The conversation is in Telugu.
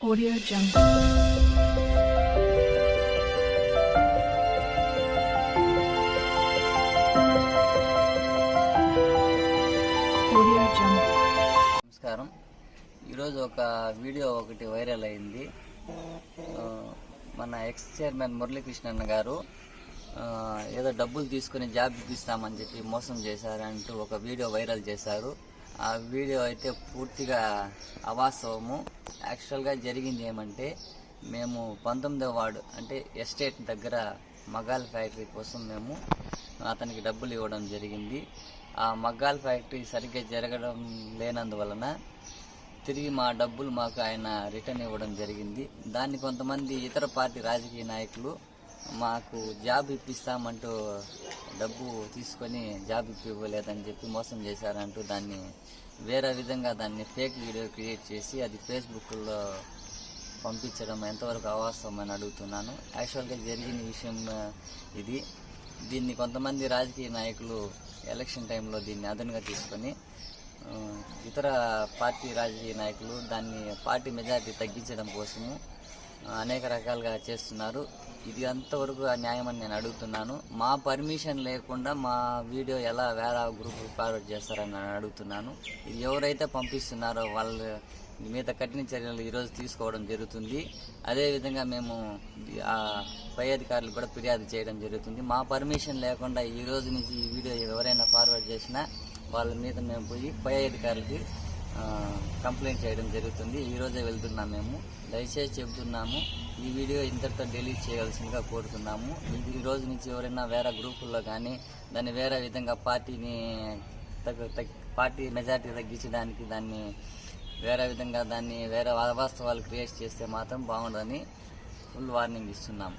Audio Jungle. Audio Jungle. నమస్కారం ఈరోజు ఒక వీడియో ఒకటి వైరల్ అయింది మన ఎక్స్ చైర్మన్ మురళీకృష్ణన్ గారు ఏదో డబ్బులు తీసుకుని జాబ్ ఇప్పిస్తామని చెప్పి మోసం చేశారంటూ ఒక వీడియో వైరల్ చేశారు ఆ వీడియో అయితే పూర్తిగా అవాస్తవము. యాక్చువల్గా జరిగింది ఏమంటే మేము పంతొమ్మిదవ వార్డు అంటే ఎస్టేట్ దగ్గర మగాల్ ఫ్యాక్టరీ కోసం మేము అతనికి డబ్బులు ఇవ్వడం జరిగింది. ఆ మగ్గాల్ ఫ్యాక్టరీ సరిగ్గా జరగడం లేనందువలన తిరిగి మా డబ్బులు మాకు ఆయన రిటర్న్ ఇవ్వడం జరిగింది. దాన్ని కొంతమంది ఇతర పార్టీ రాజకీయ నాయకులు మాకు జాబ్ ఇప్పిస్తామంటూ డబ్బు తీసుకొని జాబ్ ఇప్పివ్వలేదని చెప్పి మోసం చేశారంటూ దాన్ని వేరే విధంగా దాన్ని ఫేక్ వీడియో క్రియేట్ చేసి అది ఫేస్బుక్లో పంపించడం ఎంతవరకు అవాస్తవం అని అడుగుతున్నాను. యాక్చువల్గా జరిగిన విషయం ఇది. దీన్ని కొంతమంది రాజకీయ నాయకులు ఎలక్షన్ టైంలో దీన్ని అదనంగా తీసుకొని ఇతర పార్టీ రాజకీయ నాయకులు దాన్ని పార్టీ మెజారిటీ తగ్గించడం కోసము అనేక రకాలుగా చేస్తున్నారు. ఇది అంతవరకు న్యాయమని నేను అడుగుతున్నాను. మా పర్మిషన్ లేకుండా మా వీడియో ఎలా వేరే గ్రూప్ ఫార్వర్డ్ చేస్తారని నేను అడుగుతున్నాను. ఇది ఎవరైతే పంపిస్తున్నారో వాళ్ళ మీద కఠిన చర్యలు ఈరోజు తీసుకోవడం జరుగుతుంది. అదేవిధంగా మేము ఆ పై అధికారులు కూడా ఫిర్యాదు చేయడం జరుగుతుంది. మా పర్మిషన్ లేకుండా ఈ రోజు నుంచి ఈ వీడియో ఎవరైనా ఫార్వర్డ్ చేసినా వాళ్ళ మీద మేము పోయి పై అధికారులకి కంప్లైంట్ చేయడం జరుగుతుంది. ఈరోజే వెళ్తున్నాము వెళ్తున్నాం మేము. దయచేసి చెబుతున్నాము ఈ వీడియో ఇంతటితో డిలీట్ చేయాల్సిందిగా కోరుతున్నాము. ఈ రోజు నుంచి ఎవరైనా వేరే గ్రూపుల్లో కానీ దాన్ని వేరే విధంగా పార్టీని పార్టీ మెజార్టీ తగ్గించడానికి దాన్ని వేరే విధంగా దాన్ని వేరే వాస్తవాలు క్రియేట్ చేస్తే మాత్రం బాగుండదని ఫుల్ వార్నింగ్ ఇస్తున్నాము